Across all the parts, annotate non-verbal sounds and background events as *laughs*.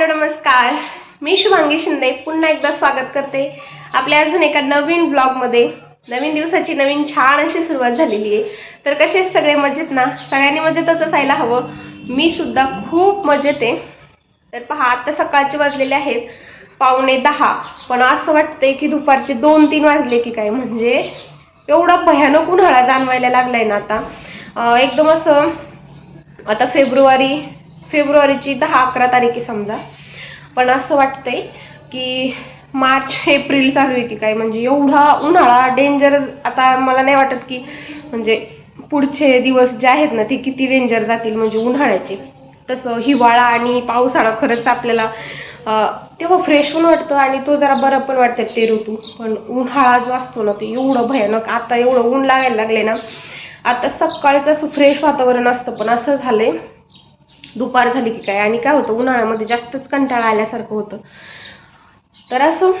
Hello नमस्कार. मी शुभांगी शिंदे. पुन्हा एकदा स्वागत करते आपल्या अजून एका नवीन ब्लॉगमध्ये. नवीन दिवसाची नवीन छान अशी सुरुवात झालेली आहे. तर कसे सगळे मजेत ना? सगळ्यांनी मजेतच असायला हवं. मी सुद्धा खूप मजेत आहे. तर पहा आता सकाळचे वाजलेले आहेत. पावणे दहा. पण असं वाटतंय की दुपारचे दोन तीन वाजले की काय? म्हणजे एवढा भयानक उन्हाळा जाणवायला लागलाय ना आता. एकदम असं आता फेब्रुवारी फेब्रुवारीची दहा अकरा तारीख आहे समजा. पण असं वाटतंय की मार्च एप्रिल चालू आहे की काय म्हणजे एवढा उन्हाळा डेंजर आता मला नाही वाटत की म्हणजे पुढचे दिवस जे आहेत ना ते किती डेंजर जातील म्हणजे उन्हाळ्याचे. तसं हिवाळा आणि पावसाळा खरंच आपल्याला तेव्हा फ्रेश पण वाटतं आणि तो जरा बरं पण वाटतं ते ऋतू. पण उन्हाळा जो असतो ना ते एवढं भयानक. आता एवढं ऊन लागायला लागले ना. आता सकाळचं असं फ्रेश वातावरण असतं पण असं झालंय दुपार झाली की काय आणि काय होतं? उन्हाळ्यामध्ये जास्तच कंटाळा आल्यासारखं होतं. तर असं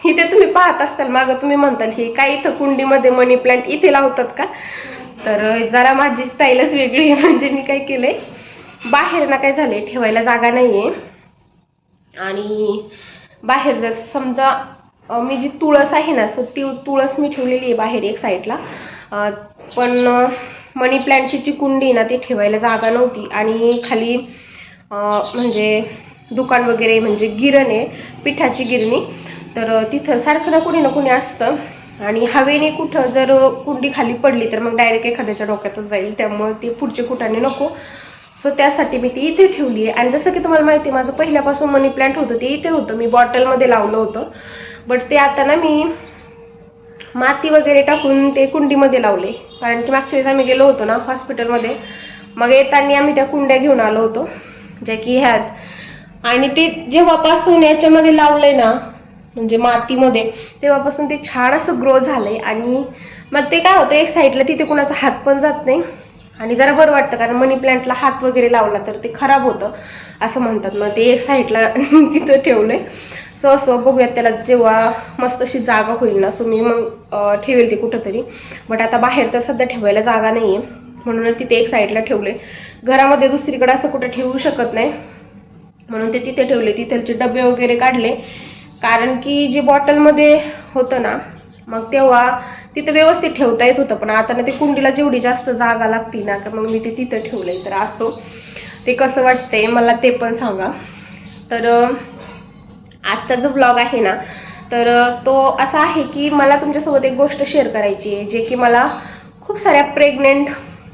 इथे तुम्ही पाहत असताल मागं तुम्ही म्हणताल हे काय इथं कुंडीमध्ये मनी प्लांट इथे लावतात का? तर जरा माझी स्टाईलच वेगळी आहे म्हणजे मी काय केलंय बाहेर ना काय झालंय ठेवायला जागा नाही आहे आणि बाहेर जर समजा मी जी तुळस आहे ना सो ती तुळस मी ठेवलेली आहे बाहेर एक साईडला पण मनी प्लॅन्टची जी कुंडी ना ती ठेवायला जागा नव्हती. आणि खाली म्हणजे दुकान वगैरे म्हणजे गिरण आहे पिठाची गिरणी. तर तिथं सारखं ना कुणी ना कुणी असतं. आणि हवेने कुठं जर कुंडी खाली पडली तर मग डायरेक्ट एखाद्याच्या डोक्यातच जाईल. त्यामुळे ते पुढचे कुठाने नको. सो त्यासाठी मी ती इथे ठेवली आहे. आणि जसं की तुम्हाला माहिती आहे माझं पहिल्यापासून मनी प्लांट होतं ते इथे होतं. मी बॉटलमध्ये लावलं होतं. बट ते आता ना मी माती वगैरे टाकून ते कुंडीमध्ये लावले. कारण की मागच्या वेळेस आम्ही गेलो होतो ना हॉस्पिटलमध्ये मग येताना आम्ही त्या कुंड्या घेऊन आलो होतो. ज्या की ह्यात. आणि ते जेव्हापासून याच्यामध्ये लावलंय ना म्हणजे मातीमध्ये तेव्हापासून ते छान असं ग्रो झालंय. आणि मग ते काय होतं एक साईडला तिथे कुणाचा हात पण जात नाही. आणि जरा बरं वाटतं कारण मनी प्लांटला हात वगैरे लावला तर ते खराब होतं असं म्हणतात. मग ते एक साईडला *laughs* तिथं ठेवलंय. सो असं बघूयात त्याला जेव्हा मस्त अशी जागा होईल ना सो मी मग ठेवेल ते कुठंतरी. बट आता बाहेर तर सध्या ठेवायला जागा नाही आहे म्हणूनच तिथे एक साईडला ठेवले घरामध्ये दुसरीकडे असं कुठं ठेवू शकत नाही. म्हणून ते तिथे ठेवले तिथलचे डबे वगैरे काढले. कारण की जे बॉटलमध्ये होतं ना मग तेव्हा तिथं व्यवस्थित ठेवता येत होतं पण आता ना ते कुंडीला जेवढी जास्त जागा लागती ना का मग मी ते तिथं ठेवलंय. तर असो ते कसं वाटतंय मला ते पण सांगा. तर आजचा जो ब्लॉग आहे ना तर तो असा आहे की मला तुमच्यासोबत एक गोष्ट शेअर करायची आहे जे की मला खूप साऱ्या प्रेग्नेंट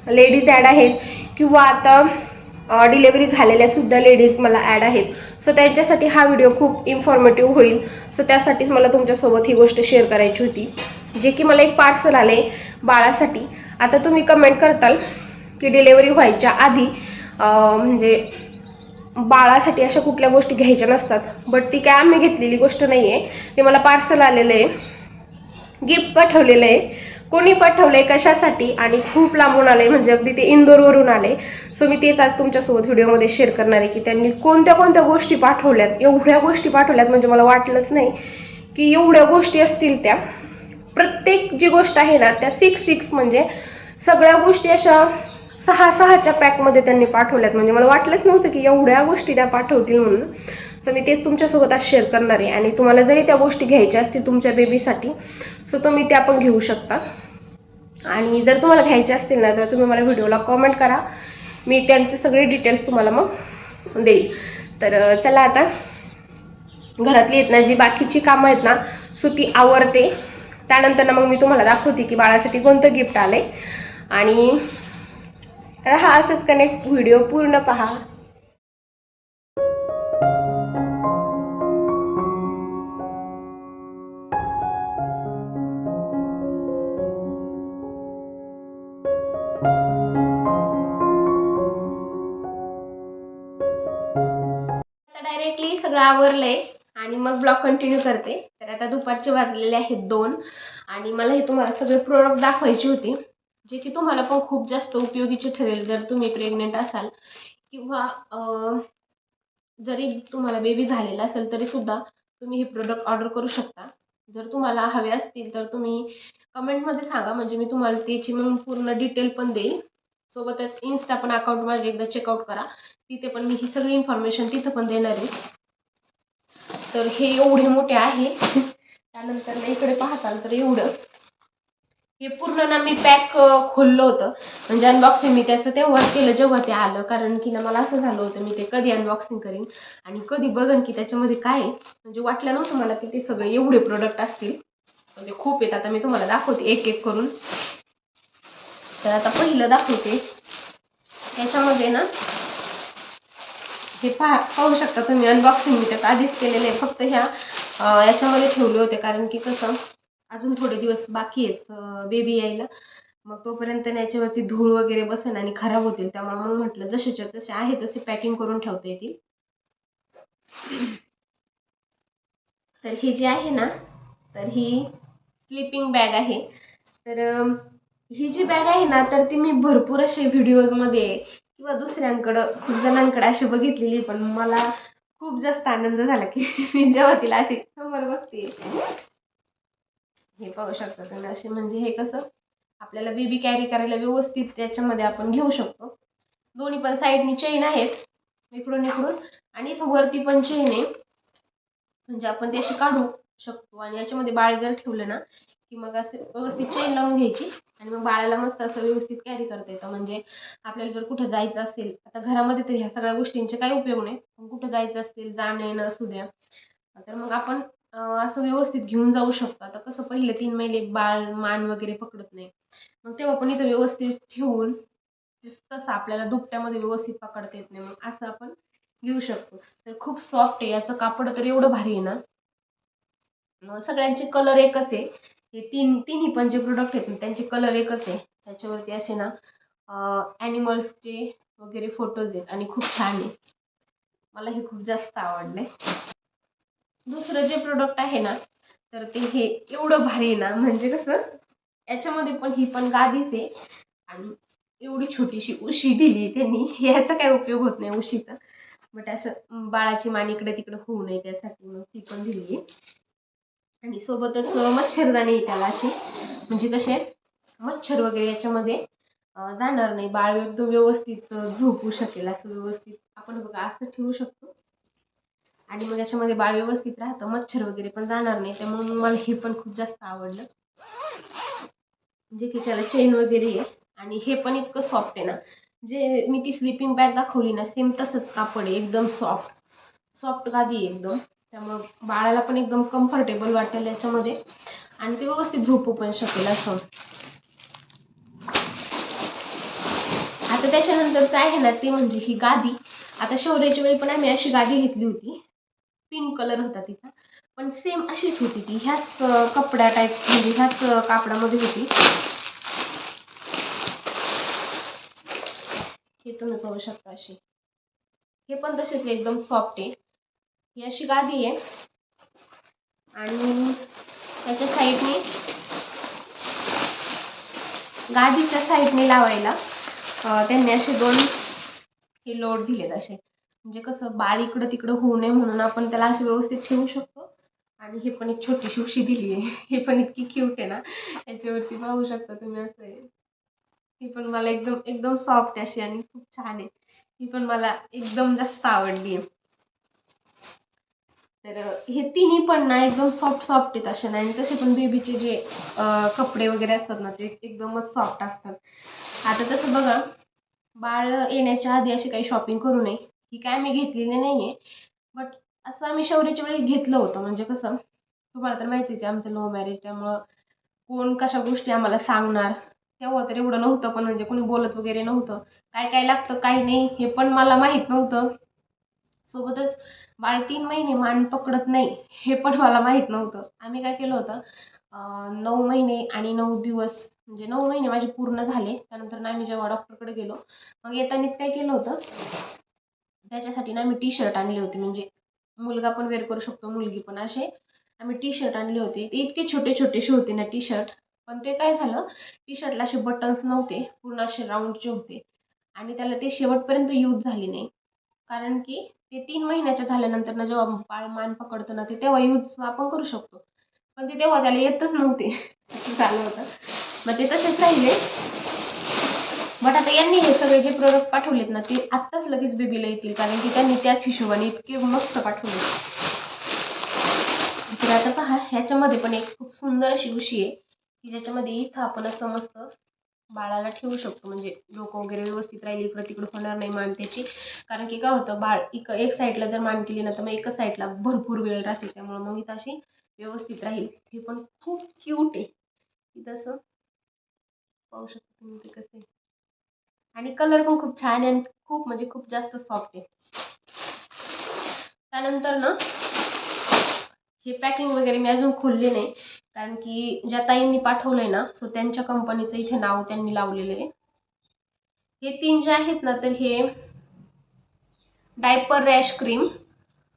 लेडीज ॲड आहेत किंवा आता डिलेवरी झालेल्या सुद्धा लेडीज मला ॲड आहेत. सो त्यांच्यासाठी हा व्हिडिओ खूप इन्फॉर्मेटिव्ह होईल. सो त्यासाठीच मला तुमच्यासोबत ही गोष्ट शेअर करायची होती. जे की मला एक पार्सल आले बाळासाठी. आता तुम्ही कमेंट करताल की डिलेवरी व्हायच्या आधी म्हणजे बाळासाठी अशा कुठल्या गोष्टी घ्यायच्या नसतात. बट ती काय आम्ही घेतलेली गोष्ट नाही आहे ते मला पार्सल आलेलं आहे. गिफ्ट पाठवलेलं आहे. कोणी पाठवलं आहे कशासाठी? आणि खूप लांबून आले म्हणजे अगदी ते इंदोरवरून आले सो मी तेच आज तुमच्यासोबत व्हिडिओमध्ये शेअर करणार आहे की त्यांनी कोणत्या कोणत्या गोष्टी पाठवल्यात. एवढ्या गोष्टी पाठवल्यात म्हणजे मला वाटलंच नाही की एवढ्या गोष्टी असतील त्या. प्रत्येक जी गोष्ट आहे ना त्या सिक्स सिक्स म्हणजे सगळ्या गोष्टी अशा सहा सहाच्या पॅकमध्ये त्यांनी पाठवल्यात. म्हणजे मला वाटलंच नव्हतं की एवढ्या गोष्टी त्या पाठवतील म्हणून. सो मी तेच तुमच्यासोबत आज शेअर करणार आहे. आणि तुम्हाला जरी त्या गोष्टी घ्यायच्या असतील तुमच्या बेबीसाठी सो तुम्ही त्या पण घेऊ शकता. आणि जर तुम्हाला घ्यायचे असतील ना तर तुम्ही मला व्हिडिओला कॉमेंट करा. मी त्यांचे सगळे डिटेल्स तुम्हाला मग देईल. तर चला आता. घरातली आहेत ना जी बाकीची कामं आहेत ना सो ती आवरते. त्यानंतर ना मग मी तुम्हाला दाखवते की बाळासाठी कोणतं गिफ्ट आलंय. आणि हा असंच कनेक्ट व्हिडिओ पूर्ण पहा. डायरेक्टली सगळं आवरलंय. मग ब्लॉग कंटिन्यू करते. तर आता दुपारचे वाजलेले आहेत दोन. आणि मला हे तुम्हाला सगळे प्रोडक्ट दाखवायचे होते जे की तुम्हाला पण खूप जास्त उपयोगीचे ठरेल जर तुम्ही प्रेग्नेंट असाल. किंवा जरी तुम्हाला बेबी झालेला असेल तरीसुद्धा तुम्ही हे प्रोडक्ट ऑर्डर करू शकता. जर तुम्हाला हवे असतील तर तुम्ही कमेंटमध्ये सांगा. म्हणजे मी तुम्हाला त्याची मग पूर्ण डिटेल पण देईल. सोबतच इन्स्टा पण अकाउंट माझे एकदा चेकआउट करा. तिथे पण मी ही सगळी इन्फॉर्मेशन तिथं पण देणार आहे. तर हे एवढे मोठे आहे. त्यानंतर ना इकडे पाहताल तर एवढं. हे पूर्ण ना मी पॅक खोललं होतं. म्हणजे अनबॉक्सिंग मी त्याचं तेव्हाच केलं जेव्हा ते आलं. कारण की ना मला असं झालं होतं मी ते कधी अनबॉक्सिंग करीन आणि कधी बघन की त्याच्यामध्ये काय आहे. म्हणजे वाटलं नव्हतं मला की ते सगळे एवढे प्रोडक्ट असतील. म्हणजे खूप आहेत. आता मी तुम्हाला दाखवते एक एक करून. तर आता पहिलं दाखवते. त्याच्यामध्ये ना हे पहा पाहू शकता तुम्ही. अनबॉक्सिंग मी त्यात आधीच केलेलं आहे. फक्त ह्या याच्यामध्ये ठेवले होते. कारण की कसं अजून थोडे दिवस बाकी आहेत बेबी यायला. मग तोपर्यंत याच्यावरती धूळ वगैरे बसेल आणि खराब होतील. त्यामुळे मग म्हटलं जसेच्या तसे आहे तसे पॅकिंग करून ठेवता येतील. तर ही जी आहे ना तर ही स्लिपिंग बॅग आहे. तर ही जी बॅग आहे ना तर ती मी भरपूर असे व्हिडिओजमध्ये किंवा दुसऱ्यांकडं खूप जणांकडे अशी बघितलेली पण मला खूप जास्त आनंद झाला की *laughs* मी जेव्हा तिला अशी समोर बघते. हे पाहू शकता तुम्ही असे म्हणजे हे कसं आपल्याला बेबी कॅरी करायला व्यवस्थित त्याच्यामध्ये आपण घेऊ शकतो. दोन्ही पण साईडनी चेन आहेत इकडून इकडून आणि इथं वरती पण चेन आहे. म्हणजे आपण ते अशी काढू शकतो आणि याच्यामध्ये बाळ जर ठेवलं ना की मग असं व्यवस्थित चेन लावून घ्यायची. आणि मग बाळाला मस्त असं व्यवस्थित कॅरी करता येतं. म्हणजे आपल्याला जर कुठं जायचं असेल आता घरामध्ये तर ह्या सगळ्या गोष्टींचे काही उपयोग नाही. पण कुठं जायचं असेल जाणं येणं असू द्या. तर मग आपण असं व्यवस्थित घेऊन जाऊ शकतो. आता कसं पहिले तीन महिने बाळ मान वगैरे पकडत नाही. मग तेव्हा पण इथं व्यवस्थित ठेवून तसं आपल्याला दुपट्यामध्ये व्यवस्थित पकडता येत नाही. मग असं आपण घेऊ शकतो. तर खूप सॉफ्ट आहे. याचं कापड तर एवढं भारी आहे ना. सगळ्यांचे कलर एकच आहे. हे तीन तिन्ही पण जे प्रोडक्ट आहेत ना त्यांचे कलर एकच आहे. त्याच्यावरती असे ना ॲनिमल्सचे वगैरे फोटोज आहेत आणि खूप छान आहे. मला हे खूप जास्त आवडले दुसरं जे प्रोडक्ट आहे ना तर ते हे एवढं भारी आहे ना म्हणजे कसं याच्यामध्ये पण ही पण गादीच आहे. आणि एवढी छोटीशी उशी दिली त्यांनी याचा काय उपयोग होत नाही उशीचा. बट असं बाळाची मान इकडे तिकडे होऊ नये त्यासाठी मग ती पण दिली आहे. आणि सोबतच मच्छरदाणी त्याला अशी. म्हणजे कसे मच्छर वगैरे याच्यामध्ये जाणार नाही. बाळ एकदम व्यवस्थित झोपू शकेल असं व्यवस्थित. आपण बघा असं ठेवू शकतो. आणि मग याच्यामध्ये बाळ व्यवस्थित राहतं. मच्छर वगैरे पण जाणार नाही. त्यामुळे मला हे पण खूप जास्त आवडलं. म्हणजे की त्याला चेन वगैरे आहे. आणि हे पण इतकं सॉफ्ट आहे ना. जे मी ती स्लिपिंग बॅग दाखवली ना सेम तसंच कापड आहे. एकदम सॉफ्ट सॉफ्ट गादी आहे एकदम. त्यामुळं बाळाला पण एकदम कम्फर्टेबल वाटेल याच्यामध्ये. आणि ते व्यवस्थित झोपू पण शकेल असं. आता त्याच्यानंतरचं आहे ना ते म्हणजे ही गादी. आता शौर्याच्या वेळी पण आम्ही अशी गादी घेतली होती. पिंक कलर होता तिचा. पण सेम अशीच होती ती. ह्याच कपड्या टाईप म्हणजे ह्याच कापडामध्ये होती. हे तुम्ही पाहू शकता अशी. हे पण तसेच एकदम सॉफ्ट आहे. ही अशी गादी आहे. आणि त्याच्या साईडने गादीच्या साईडने लावायला त्यांनी असे दोन हे लोड दिलेत असे. म्हणजे कसं बाळ इकडं तिकडं होऊ नये म्हणून आपण त्याला असे व्यवस्थित ठेवू शकतो. आणि हे पण एक छोटीशी उशी दिली आहे. हे पण इतकी क्यूट आहे ना. याच्यावरती पाहू शकता तुम्ही असं आहे. ही पण मला एकदम एकदम सॉफ्ट अशी आणि खूप छान आहे. ही पण मला एकदम जास्त आवडली आहे. तर हे तिन्ही पण ना एकदम सॉफ्ट सॉफ्ट आहेत असे नाही आणि तसे पण बेबीचे जे कपडे वगैरे असतात ना ते एकदमच सॉफ्ट असतात. आता तसं बघा बाळ येण्याच्या आधी अशी काही शॉपिंग करू नये. ही काय मी घेतलेली नाही आहे बट असं आम्ही शौर्याच्या वेळी घेतलं होतं. म्हणजे कसं तुम्हाला तर माहितीच आहे आमचं लो मॅरेज त्यामुळं कोण कशा गोष्टी आम्हाला सांगणार? तेव्हा तर एवढं नव्हतं पण म्हणजे कोणी बोलत वगैरे नव्हतं. काय काय लागतं काय नाही हे पण मला माहीत नव्हतं. सोबतच तीन महिने मान पकडत नाही हे पण मला माहीत नव्हतं. आम्ही काय केलं होतं नऊ महिने आणि नऊ दिवस म्हणजे नऊ महिने माझे पूर्ण झाले त्यानंतर ना आम्ही जेव्हा डॉक्टरकडे गेलो मग येतानीच काय केलं होतं त्याच्यासाठी ना आम्ही टी शर्ट आणले होते म्हणजे मुलगा पण वेअर करू शकतो मुलगी पण असे आम्ही टी शर्ट आणले होते. ते इतके छोटे छोटेसे होते ना टी शर्ट पण ते काय झालं टी शर्टला असे बटन्स नव्हते पूर्ण असे राऊंडचे होते. आणि त्याला ते शेवटपर्यंत यूज झाले नाही. कारण की ते तीन महिन्याच्या झाल्यानंतर ना जेव्हा बाळ मान पकडतं ना ते तेव्हा यूज आपण करू शकतो. पण ते तेव्हा त्याला येतच नव्हते. असं झालं होतं. मग ते तसेच राहिले. बट आता यांनी हे सगळे जे प्रोडक्ट पाठवलेत ना ते आत्ताच लगेच बेबीला येतील. कारण की त्यांनी त्याच हिशोबाने इतके मस्त पाठवले तर आता पहा ह्याच्यामध्ये पण एक खूप सुंदर अशी उशी आहे. की ज्याच्यामध्ये इथं आपण असं मस्त बाळाला ठेवू शकतो. म्हणजे डोकं वगैरे व्यवस्थित राहिली इकडं तिकडं होणार नाही मान त्याची कारण की काय होतं बाळ इक एक साईडला जर मान केली ना तर मग एकच साईडला भरपूर वेळ राहते. त्यामुळे मग इथं अशी व्यवस्थित राहील. हे पण खूप क्यूट आहे. इथं असं पाहू शकता तुम्ही ते कसं आहे. आणि कलर पण खूप छान आहे आणि खूप म्हणजे खूप जास्त सॉफ्ट आहे. त्यानंतर ना हे पॅकिंग वगैरे मी अजून खोलले नाही. कारण की ज्या ताईंनी पाठवलंय ना सो त्यांच्या कंपनीचं इथे नाव त्यांनी लावलेलं आहे. हे तीन जे आहेत ना तर हे डायपर रॅश क्रीम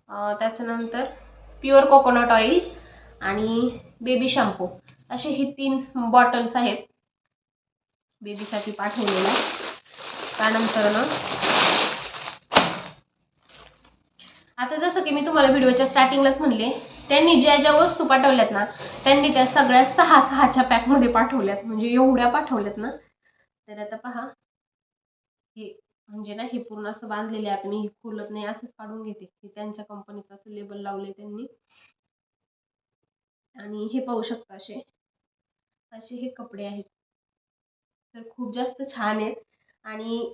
त्याच्यानंतर प्युअर कोकोनट ऑइल आणि बेबी शॅम्पू असे हे तीन बॉटल्स आहेत. बेबीसाठी पाठवलेल्या त्यानंतर ना आता जसं की मी तुम्हाला व्हिडिओच्या स्टार्टिंगलाच म्हणले त्यांनी ज्या ज्या वस्तू पाठवल्यात ना त्यांनी त्या सगळ्या सहा सहाच्या पॅकमध्ये पाठवल्यात. म्हणजे एवढ्या पाठवल्यात ना. तर आता पहा. हे म्हणजे ना हे पूर्ण असं बांधलेले आहे. मी हे खोलत नाही असंच काढून घेते. हे त्यांच्या कंपनीचं असं लेबल लावले त्यांनी. आणि हे पाहू शकता असे. असे हे कपडे आहेत. तर खूप जास्त छान आहेत. आणि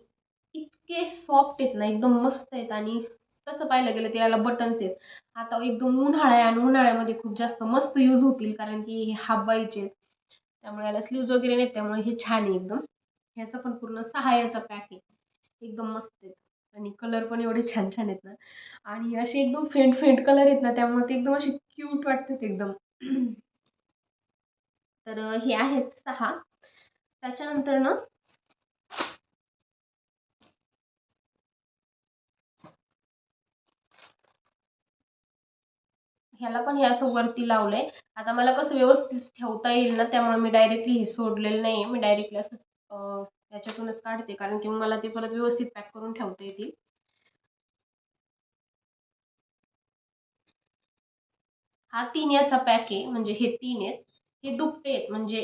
इतके सॉफ्ट आहेत ना एकदम मस्त आहेत. आणि तसं पाहायला गेलं तर याला बटन्स आहेत. आता एकदम उन्हाळा आहे आणि उन्हाळ्यामध्ये खूप जास्त मस्त यूज होतील कारण की हे हाफ आहेत. त्यामुळे याला स्लीव्ज वगैरे नाहीत त्यामुळे हे छान आहे एकदम. ह्याचा पण पूर्ण सहा याचा पॅक आहे. एकदम मस्त आहेत. आणि कलर पण एवढे छान छान आहेत ना. आणि असे एकदम फेंट फेंट कलर आहेत ना त्यामुळे ते एकदम असे क्यूट वाटतात एकदम. तर हे आहेत सहा. त्याच्यानंतर ना ह्याला पण हे असं वरती लावलंय. आता मला कसं व्यवस्थित ठेवता येईल ना त्यामुळे मी डायरेक्टली हे सोडलेलं नाही मी डायरेक्टली असं त्याच्यातूनच काढते. कारण की मला ते परत व्यवस्थित पॅक करून ठेवता येतील. हा तीन याचा पॅक आहे. म्हणजे हे तीन आहेत. हे दुपटे आहेत. म्हणजे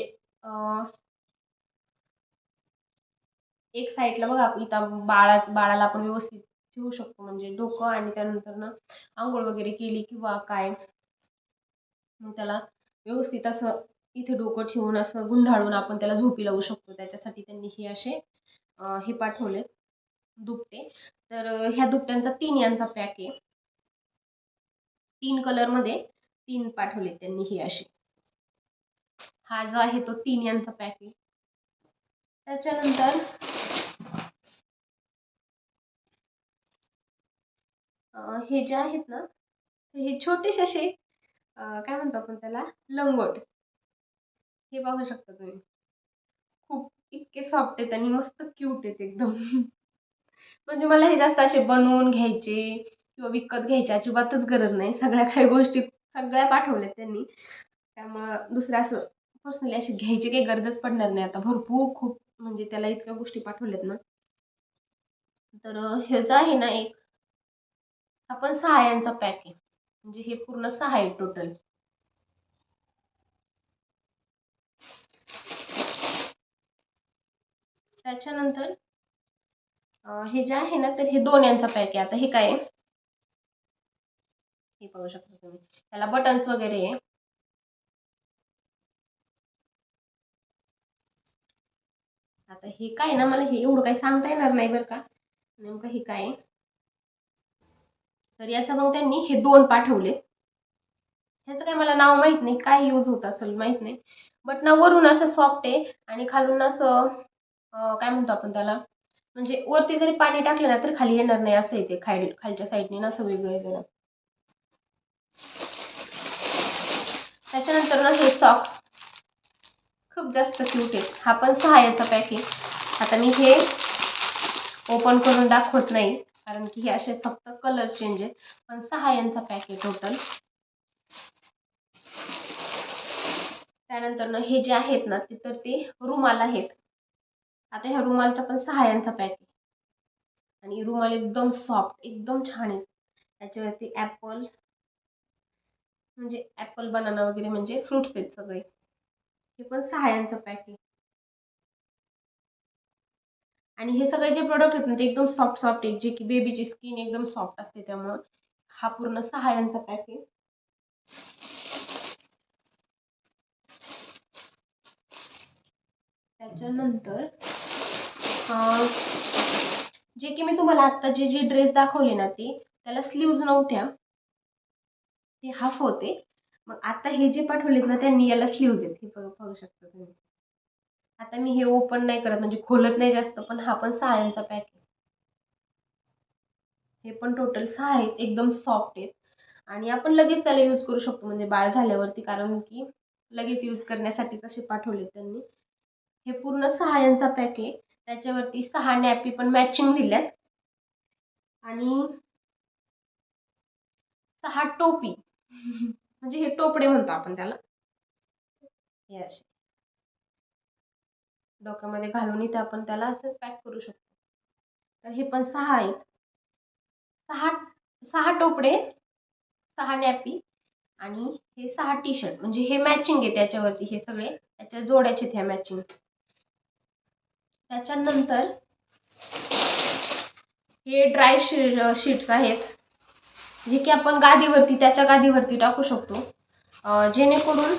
एक साईडला बघा इथं बाळा बाळाला आपण व्यवस्थित ठेवू शकतो. म्हणजे डोकं आणि त्यानंतर ना आंघोळ वगैरे केली किंवा काय मग त्याला व्यवस्थित असं इथे डोकं ठेवून असं गुंढाळून आपण त्याला झोपी लावू शकतो. त्याच्यासाठी त्यांनी हे असे हे पाठवले दुपटे. तर ह्या दुपट्यांचा तीन यांचा पॅक आहे. तीन कलरमध्ये तीन पाठवले त्यांनी हे असे. हा जो आहे तो तीन यांचा पॅक आहे. त्याच्यानंतर हे जे आहेत ना हे छोटेसे असे काय म्हणतो आपण त्याला? लंगोट. हे बघू शकता तुम्ही. खूप इतके सॉफ्ट आहेत आणि मस्त क्यूट आहेत एकदम. *laughs* म्हणजे मला हे जास्त असे बनवून घ्यायचे किंवा विकत घ्यायचे अजिबातच गरज नाही. सगळ्या काही गोष्टी सगळ्या पाठवल्यात त्यांनी. त्यामुळं दुसरं असं पर्सनली अशी घ्यायची काही गरजच पडणार नाही. आता भरपूर खूप म्हणजे त्याला इतक्या गोष्टी पाठवल्यात ना. तर ह्याचं आहे ना एक आपण सहा यांचा पॅक आहे. म्हणजे हे पूर्ण सहा आहे टोटल त्याच्यानंतर हे जे आहे ना तर हे दोन यांचा पॅक आहे. आता हे काय हे पाहू शकता तुम्ही. त्याला बटन्स वगैरे आहे. आता हे काय ना मला हे एवढं काही सांगता येणार नाही बरं का. नेमकं हे काय आहे? तर याचं मग त्यांनी हे दोन पाठवले. ह्याचं काय मला नाव माहीत नाही काय यूज होत असेल माहीत नाही. बट ना वरून असं सॉफ्ट आहे आणि खालून असं काय म्हणतो आपण त्याला? म्हणजे वरती जरी पाणी टाकलं ना तर खाली येणार नाही असं येते खाल खालच्या साईडने ना असं वेगळं आहे जरा. त्याच्यानंतर ना हे सॉक्स खूप जास्त क्यूट आहे हा पण सहा याचा पॅक आहे. आता मी हे ओपन करून दाखवत नाही. कारण की हे असे फक्त कलर चेंज आहेत. पण सहा यांचा पॅक आहे टोटल त्यानंतर ना हे जे आहेत ना ते तर ते रुमाल आहेत. आता ह्या रुमालचा पण सहा यांचा पॅक आहे आणि रुमाल एकदम सॉफ्ट एकदम छान आहे त्याच्यावरती ॲपल म्हणजे ॲपल बनाना वगैरे म्हणजे फ्रुट्स आहेत सगळे. हे पण सहा यांचं पॅक आहे आणि हे सगळे जे प्रोडक्ट आहेत ना ते एकदम सॉफ्ट सॉफ्ट आहेत. जे की बेबीची स्किन एकदम सॉफ्ट असते त्यामुळं हा पूर्ण सहा यांचा पॅक आहे. त्याच्यानंतर जे की मी तुम्हाला आत्ता जे जे ड्रेस दाखवले ना ते त्याला स्लीव्ज नव्हत्या. ते हाफ होते. मग आता हे जे पाठवलेत ना त्यांनी याला स्लीव्ज आहेत. हे बघू शकता तुम्ही. आता मी हे ओपन नाही करत म्हणजे खोलत नाही जास्त पण हा पण सहायांचा पॅक आहे. हे पण टोटल सहा आहेत एकदम सॉफ्ट आहेत. आणि आपण लगेच त्याला यूज करू शकतो म्हणजे बाळ झाल्यावरती कारण की लगेच यूज करण्यासाठी तसे पाठवले त्यांनी. हे पूर्ण सहा यांचा पॅक आहे. त्याच्यावरती सहा नॅपी पण मॅचिंग दिल्यात. आणि सहा टोपी. *laughs* म्हणजे हे टोपडे म्हणतो आपण त्याला. हे असे. डोक्यामध्ये घालून इथे आपण त्याला असं पॅक करू शकतो. तर हे पण सहा आहेत. सहा सहा टोपडे सहा नॅपी आणि हे सहा टी शर्ट म्हणजे हे मॅचिंग आहे त्याच्यावरती हे सगळे. त्याच्या जोड्याचे ह्या मॅचिंग त्याच्यानंतर हे ड्राय शी शीट्स आहेत. जे की आपण गादीवरती त्याच्या गादीवरती टाकू शकतो. जेणेकरून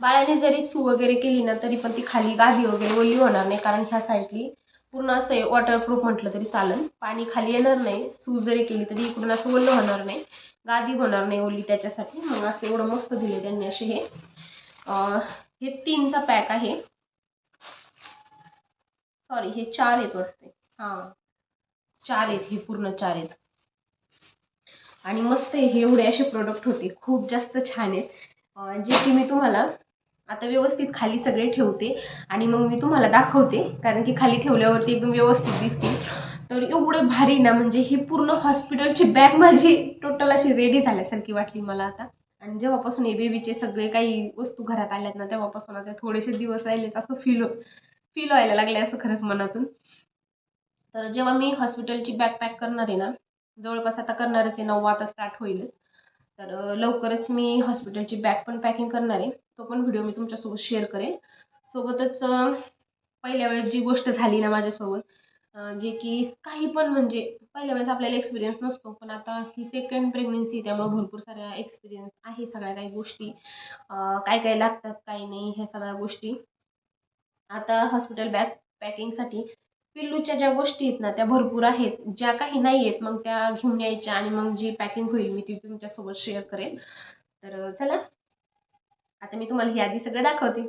बाळाने जरी सू वगैरे केली ना तरी पण ती खाली गादी वगैरे ओली होणार नाही कारण ह्या साईडली पूर्ण असं वॉटरप्रूफ म्हटलं तरी चालेल. पाणी खाली येणार नाही सू जरी केली तरी इकडून असं ओलं होणार नाही गादी होणार नाही ओली त्याच्यासाठी. मग असं एवढं मस्त दिले त्यांनी असे हे. हे तीनचा पॅक आहे. सॉरी हे चार आहेत वाटते हां. चार आहेत हे पूर्ण चार आहेत. आणि मस्त आहे हे एवढे असे प्रोडक्ट होते खूप जास्त छान आहेत. जे की मी तुम्हाला आता व्यवस्थित खाली सगळे ठेवते आणि मग मी तुम्हाला दाखवते कारण की खाली ठेवल्यावरती एकदम व्यवस्थित दिसतील तर एवढं भारी ना म्हणजे ही पूर्ण हॉस्पिटलची बॅग माझी टोटल अशी रेडी झाल्यासारखी वाटली मला आता. आणि जेव्हापासून हे बेबीचे सगळे काही वस्तू घरात आल्यात ना तेव्हापासून आता थोडेसे दिवस राहिलेत असं फील फील व्हायला लागले असं खरंच मनातून. तर जेव्हा मी हॉस्पिटलची बॅग पॅक करणार आहे ना जवळपास आता करणारच आहे नऊ आता स्टार्ट होईलच. तर लवकरच मी हॉस्पिटलची बॅग पण पॅकिंग करणार आहे. तो पण व्हिडिओ मी तुमच्यासोबत शेअर करेन. सोबतच पहिल्या वेळेस जी गोष्ट झाली ना माझ्यासोबत जे की काही पण म्हणजे पहिल्या वेळेस आपल्याला एक्सपिरियन्स नसतो पण आता ही सेकंड प्रेग्नेन्सी त्यामुळे भरपूर साऱ्या एक्सपिरियन्स आहे सगळ्या काही गोष्टी. काय काय लागतात काय नाही ह्या सगळ्या गोष्टी. आता हॉस्पिटल बॅग पॅकिंगसाठी पिल्लूच्या ज्या गोष्टी आहेत ना त्या भरपूर आहेत. ज्या काही नाही आहेत मग त्या घेऊन यायच्या आणि मग जी पॅकिंग होईल मी ती तुमच्यासोबत शेअर करेन. तर चला. आता मी तुम्हाला ही आधी सगळं दाखवते.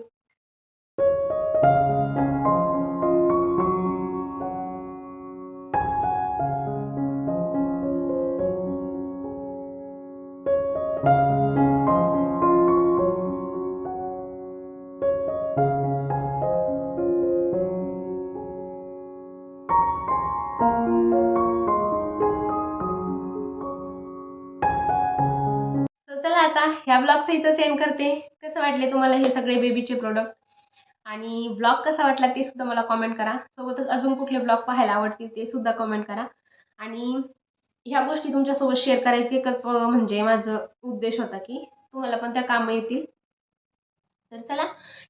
ह्या ब्लॉगचं इथं सेंड करते. कसं वाटले तुम्हाला हे सगळे बेबीचे प्रोडक्ट आणि ब्लॉग कसा वाटला ते सुद्धा मला कॉमेंट करा. सोबतच अजून कुठले ब्लॉग पाहायला आवडतील ते सुद्धा कमेंट करा. आणि ह्या गोष्टी तुमच्यासोबत शेअर करायचे एकच म्हणजे माझं उद्देश होता की तुम्हाला पण त्या कामं येतील. तर चला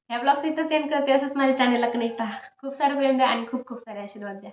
ह्या ब्लॉगचं इथं सेंड करते. असंच माझ्या चॅनलला कनेक्ट राहा. खूप सारे प्रेम द्या आणि खूप खूप सारे आशीर्वाद द्या.